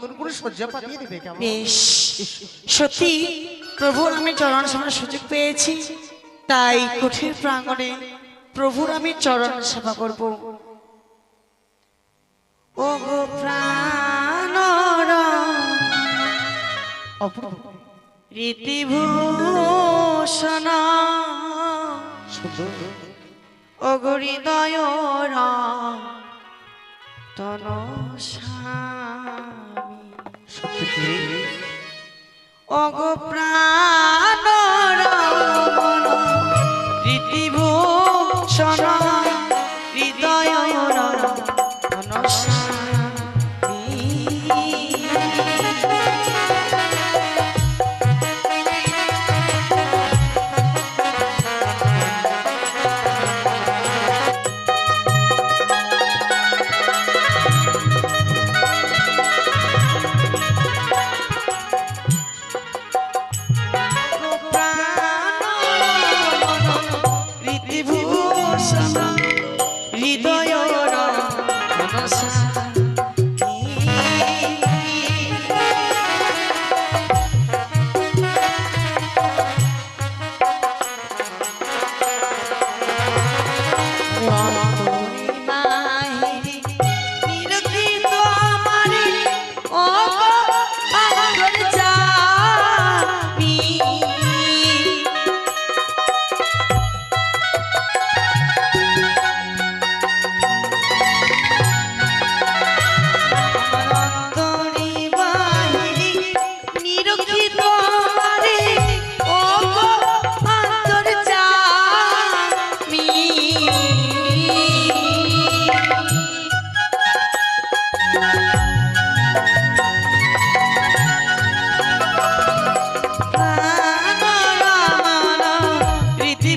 সুন্দর করে সজ্জা পাতিয়ে দেবে কেমন? বেশ। সত্যি প্রভুর আমি চরণ সেবার সুযোগ পেয়েছি। তাই কঠিন প্রাঙ্গণে প্রভুর আমি চরণ সেবা করব। ও গো প্রাণ রীতিভূষণ ও গো হৃদয় স্বামী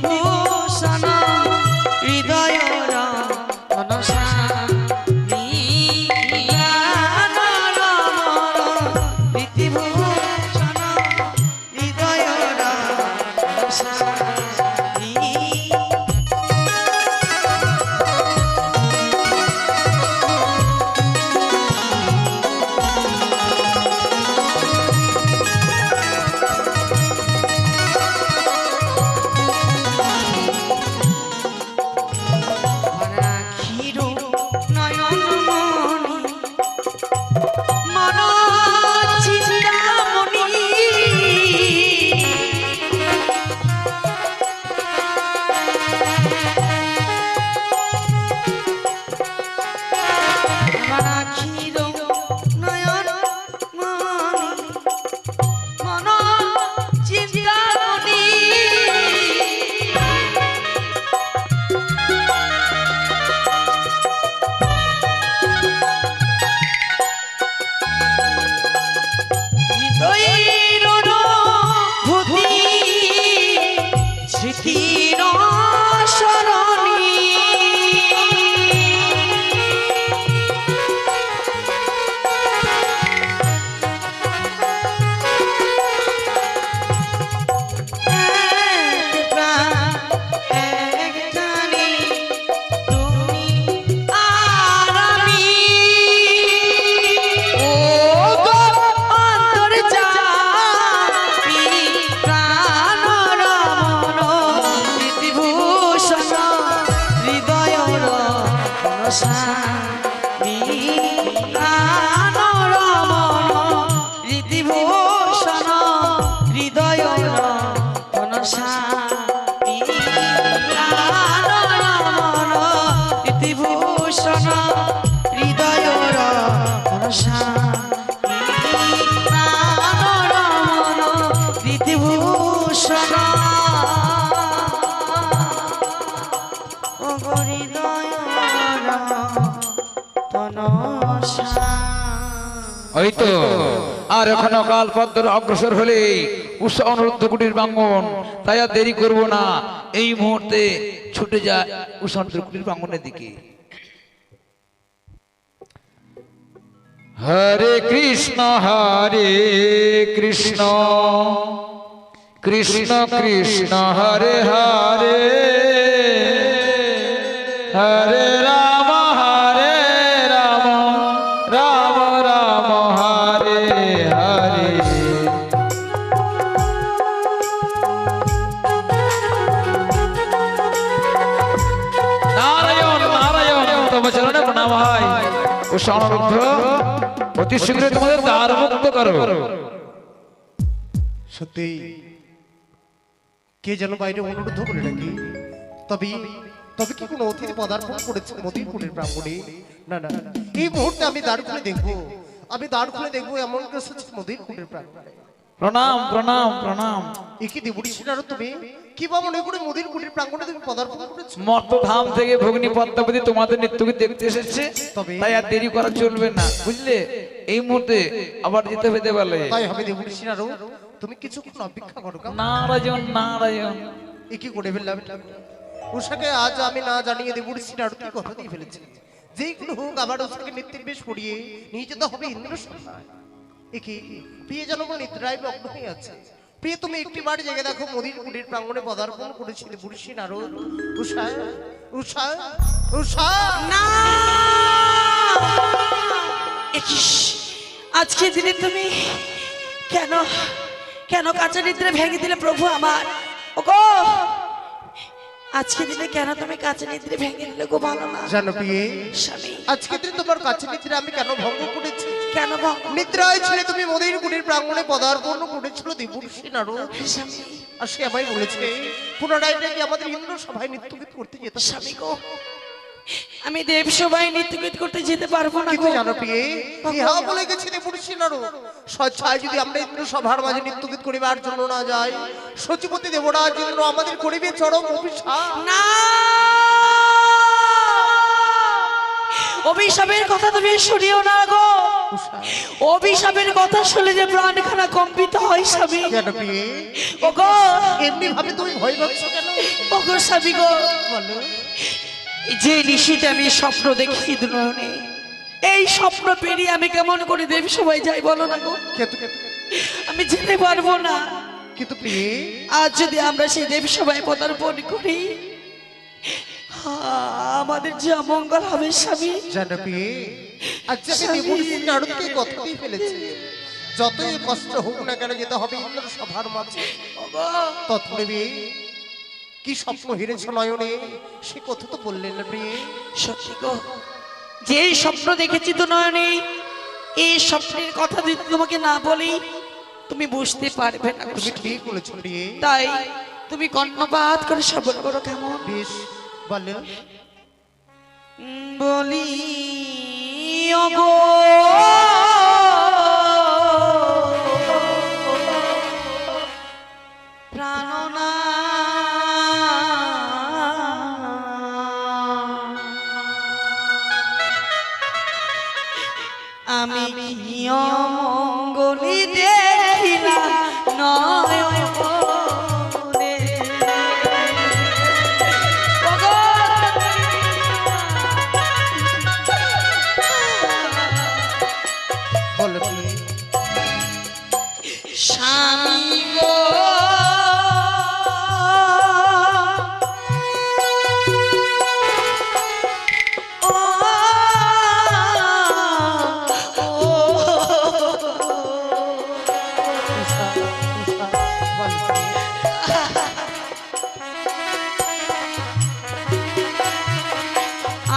রীতিভূষণ ওই তো। আর এখনও কাল পদ্মর অগ্রসর হলে উৎসাহ অনুরুদ্ধ কুটির বাঙ্গন তাই আর দেরি করব না। এই মুহূর্তে ছুটে যায় উৎসাহ কুটির বাঙ্গনের দিকে। হরে কৃষ্ণ হরে কৃষ্ণ। কৃষ্ণ কৃষ্ণ হরে হরে। হরে উষা অনুরুদ্ধ অতি শীঘ্রই তোমাদের দ্বার মুক্ত করো। সত্যি কে যেন বাইরে অনুরোধ করে নাকি তবে তবে কি কোনো অতিথি পদার্পণ করেছে মদিরপুরের না না। এই মুহূর্তে আমি দ্বার খুলে দেখব। আমি দ্বার খুলে দেখব এমন মদিরপুরের প্রণাম প্রণাম প্রণাম। একে দেবুড়ি সিনারও তুমি? কি বা মনে করে মোদির কুটির প্রাঙ্গণে তুমি পদার্পণ করেছ? মর্তধাম থেকে ভগ্নি পদ্মাবতী তোমাদের নৃত্যকে দেখতে এসেছে তাই আর দেরি করা চলবে না বুঝলে? এই মুহূর্তে আবার যেতে পেতে পারলে তাই হবে দেবুড়ি সিনারও তুমি কিছুক্ষণ অপেক্ষা করো নারায়ণ নারায়ণ। এ কি করে ফেললাম? উষাকে আজ আমি না জানিয়ে দেবুড়ি সিনারও কি কথা দিয়ে ফেলেছি। যেইগুলো হোক আবার উষাকে নিত্যের বেশ পড়িয়ে নিয়ে যেতে হবে ইন্দ্র সন্ধ্যায় প্রিয় নিদ্রায় মগ্ন হয়ে আছে। প্রিয় তুমি একটি বার জেগে দেখো মোদির কুটির প্রাঙ্গণে পদার্পণ করেছিল দেবুড়ি সিনারও উষা উষা উষা! না! আজকে দিনে তুমি কেন কেন কাঁচা নিদ্রে ভেঙে দিলে প্রভু আমার? ওগো! আজকে দিনে কেন তুমি কাঁচা নিদ্রে ভেঙে দিলে গো ভালো না জানো প্রিয়ে স্বামী। আজকে দিনে তোমার কাছে নিদ্রা আমি কেন ভঙ্গ করেছি? কেন ভঙ্গ নিদ্রায় ছিলে তুমি মোদির কুটির প্রাঙ্গণে পদার্পণ করেছিল দেবুর্ষি স্বামী আর সে আমায় বলেছে পুনরায় নাকি আমাদের ইন্দ্র সভায় নৃত্যগীত করতে যেতে। স্বামী গো আমি দেব সবাই নৃত্যগীত করতে যেতে পারব না কিন্তু জানো প্রিয়ে ইহা বলে গেছে দেবুর্ষি নারদ স্বচ্ছায় যদি আমরা ইন্দ্র সভার মাঝে নৃত্যগীত করিবার জন্য না যাই সচিপতি দেবরাজ ইন্দ্র আমাদের করিবে চরম অভিশাপ। না! অভিশাপের কথা তুমি শুনিও না গো। অভিশাপের কথা শুনে যে প্রাণখানা কম্পিত হয় স্বামী। জানো প্রিয়ে ওগো। এমনি ভাবে তুমি ভয় পাচ্ছ কেন? ওগো স্বামী গো। বলো। যে নিশিতে আমি স্বপ্ন দেখি দুনয়নে এই স্বপ্ন পেরিয়ে আমি কেমন করে দেব সবাই যাই বলো না গো। আমি যেতে পারব না। কিন্তু আজ যদি আমরা সেই দেব সবাই পদার্পণ করি আমাদের যে অমঙ্গল হবে স্বামী। জানো প্রিয়ে আমি দেবুর্ষি নারদকে কথা দিয়ে ফেলেছি। যতই কষ্ট হোক না কেন যেতে হবে ইন্দ্র সভার মাঝে। ওগো, তৎপরে কি স্বপ্ন হেরেছ নয়নে? সে কথা তো বললেন সত্যি গো যে স্বপ্ন দেখেছি তো নয়নে এই স্বপ্নের কথা যদি তোমাকে না বলি তুমি বুঝতে পারবে না তুমি। ঠিক বলেছ তাই তুমি কর্ণপাত করে শ্রবণ করো কেমন? বেশ। বলো বলি ওগো।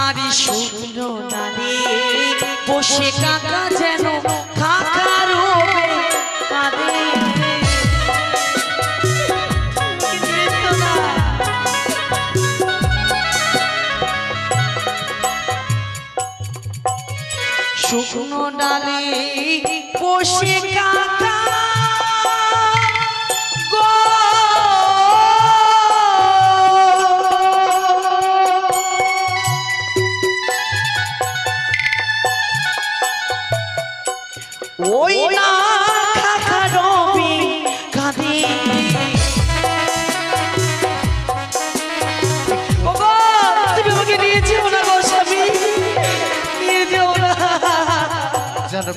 আরে শুকনো ডালে বসে কাকা যেন। শুকনো ডালে বসে কাকা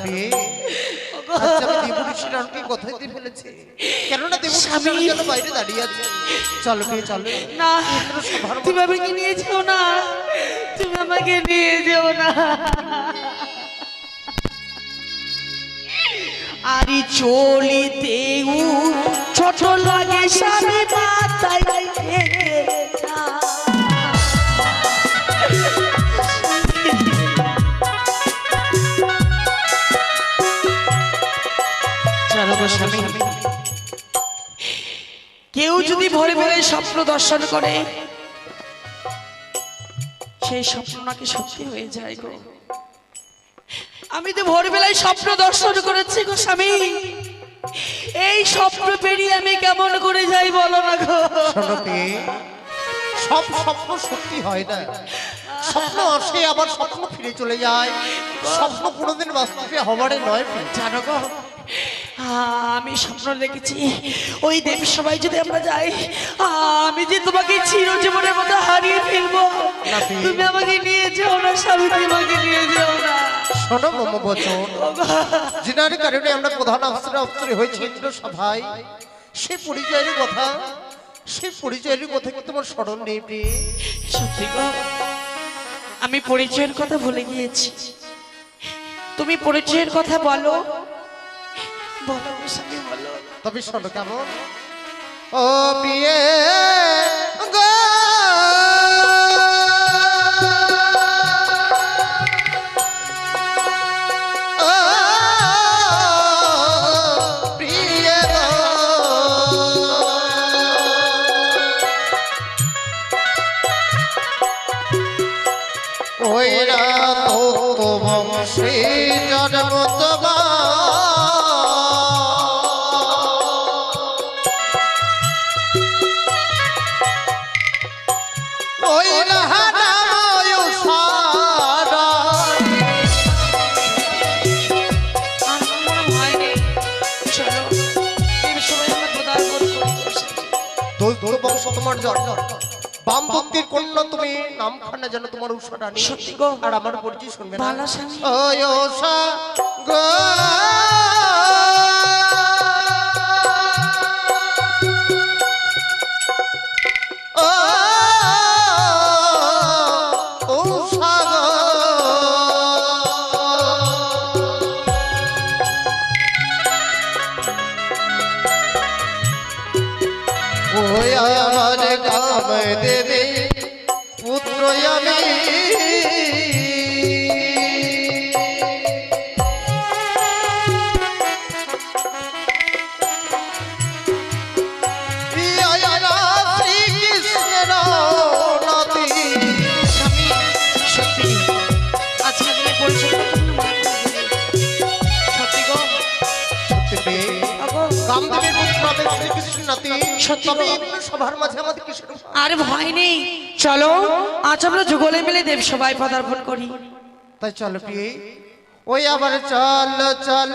প্রিয়ে আচ্ছা আমি দেবুর্ষি নারদকে কথা দিয়ে ফেলেছি। কেননা দেবুর্ষি স্বামী। যেন বাইরে দাঁড়িয়ে আছে। চলো প্রিয়ে চলো? না তুমি আমাকে নিয়ে যেও না। তুমি আমাকে নিয়ে যেও না। আরে চলিতে ছোট লাগে স্বামী মাথায় যদি ভোরে ভোরে স্বপ্ন দর্শন করে সেই স্বপ্ন নাকি সত্যি হয়ে যায় গো। আমি তো ভোরবেলায় স্বপ্ন দর্শন করেছি গো স্বামী। এই স্বপ্ন পেরিয়ে আমি কেমন করে যাই বলো না গো। সব স্বপ্ন সত্যি হয় না। স্বপ্ন আসে আবার স্বপ্ন ফিরে চলে যায়। স্বপ্ন কোনোদিন বাস্তবে হবারে নয়। জানো গো আমি স্বপ্ন দেখেছি। ওই দেবী সবাই যদি আমরা যাই আমি যে তোমাকে চিরজীবনের মতো হারিয়ে ফেলব। তুমি আমাকে নিয়ে যাও না স্বামী তুমি আমাকে নিয়ে যাও না। শোনো মম বচন যিনার কারণে আমরা প্রধান হয়েছি সভায় সে পরিচয়ের কথা সে পরিচয়ের কথা কি তোমার স্মরণ নেই প্রিয়ে সত্যি আমি পরিচয়ের কথা ভুলে গিয়েছি। তুমি পরিচয়ের কথা বলো বলো গো বলো। তবে শোনো কেমন? ও প্রিয়ে ভক্তির কন্যা তুমি নামখানা যেন তোমার উষা রানী সত্যি গো। আর আমার পরিচয় শুনবে না। স্বামী। ওই গো। তবে গো। মাঝে আমাদের কিসের ভয়? আর ভয় নেই চলো আজ আমরা যুগলে মিলে দেব সবাই পদার্পণ করি তাই চলো প্রিয়ে ওই আবার চল চল